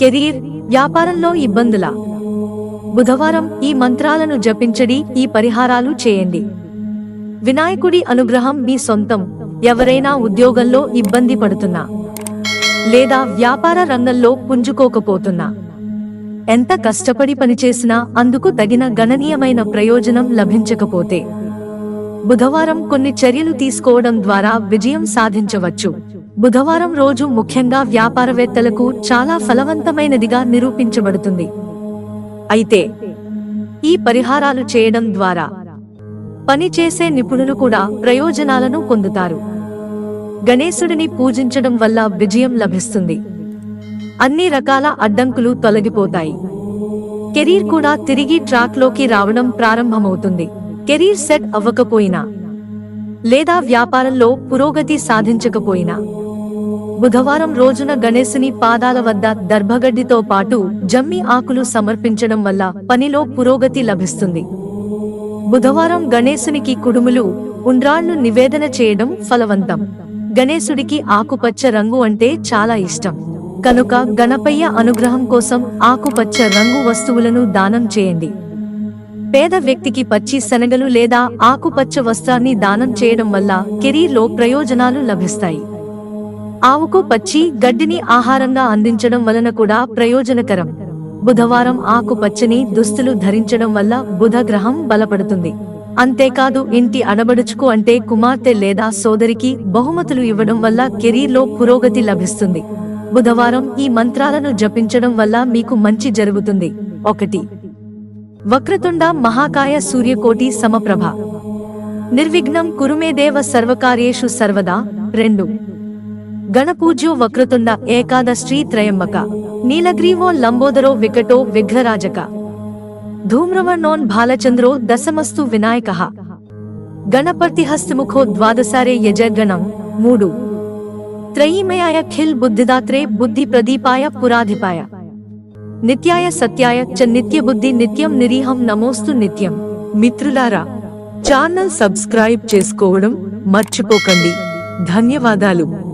Career వ్యాపారంలో ఇబ్బందుల. బుధవారం ఈ మంత్రాలను జపించడి ఈ పరిహారాలు చేయండి. వినాయకుడి అనుగ్రహం మీ సొంతం. ఎవరైనా ఉద్యోగంలో ఇబ్బంది పడుతున్నా. లేదా వ్యాపార రంగంలో పుంజుకోకపోతున్నా. ఎంత కష్టపడి పనిచేసినా అందుకు తగిన గణనీయమైన ప్రయోజనం లభించకపోతే. బుధవారం కొన్ని చర్యలు తీసుకోవడం ద్వారా విజయం సాధించవచ్చు. బుధవారం రోజు ముఖ్యంగా వ్యాపారవేత్తలకు చాలా ఫలవంతమైనదిగా నిరూపించబడుతుంది. అయితే ఈ పరిహారాలు చేయడం ద్వారా పనిచేసే నిపుణులు కూడా ప్రయోజనాలను పొందుతారు. గణేశుడిని పూజించడం వల్ల విజయం లభిస్తుంది. అన్ని రకాల అడ్డంకులు తొలగిపోతాయి. కెరీర్ కూడా తిరిగి ట్రాక్లోకి రావడం ప్రారంభమవుతుంది. కెరీర్ సెట్ అవ్వకపోయినా లేదా వ్యాపారంలో పురోగతి సాధించకపోయినా బుధవారం రోజున గణేశుని పాదాల వద్ద దర్భగడ్డితో పాటు జమ్మి ఆకులు సమర్పించడం వల్ల పనిలో పురోగతి లభిస్తుంది. బుధవారం గణేశునికి కుడుములు ఉండ్రాళ్ళు నివేదన చేయడం ఫలవంతం. గణేశుడికి ఆకుపచ్చ రంగు అంటే చాలా ఇష్టం. కనుక గణపయ్య అనుగ్రహం కోసం ఆకుపచ్చ రంగు వస్తువులను దానం చేయండి. పేద వ్యక్తికి పచ్చి శనగలు లేదా ఆకుపచ్చ వస్త్రాన్ని దానం చేయడం వల్ల కెరీర్లో ప్రయోజనాలు లభిస్తాయి. ఆవుకు పచ్చి గడ్డిని ఆహారంగా అందించడం వలన కూడా ప్రయోజనకరం. బుధవారం ఆకుపచ్చని దుస్తులు ధరించడం వల్ల బుధ గ్రహం బలపడుతుంది. అంతేకాదు ఇంటి అడబడుచుకు అంటే కుమార్తె లేదా సోదరికి బహుమతులు ఇవ్వడం వల్ల కెరీర్లో పురోగతి లభిస్తుంది. బుధవారం ఈ మంత్రాలను జపించడం వల్ల మీకు మంచి జరుగుతుంది. ఒకటి. వక్రతుండ మహాకాయ సూర్యకోటి సమప్రభ. నిర్విఘ్నం కురుమేదేవ సర్వకార్యేషు సర్వదా. రెండు. గణపూజ్యో వక్రతుండ ఏకాదశ్రీ త్రయంబక నీలగ్రీవో లంబోదరో వికటో విఘ్నరాజక. ధూమ్రవర్ణోన్ బాలచంద్రో దశమస్తు వినాయక. గణపతి హస్తముఖో ద్వాదశారే యజగణం మూడు. త్రయీమయాయ ఖిల్ బుద్ధిదాత్రే బుద్ధి ప్రదీపాయ పురాధిపాయ. నిత్యాయ సత్యాయ చ నిత్య బుద్ధి నిత్యం నిరీహం నమోస్తు నిత్యం. మిత్రులారా ఛానల్ సబ్స్క్రైబ్ చేసుకోవడం మర్చిపోకండి. ధన్యవాదాలు.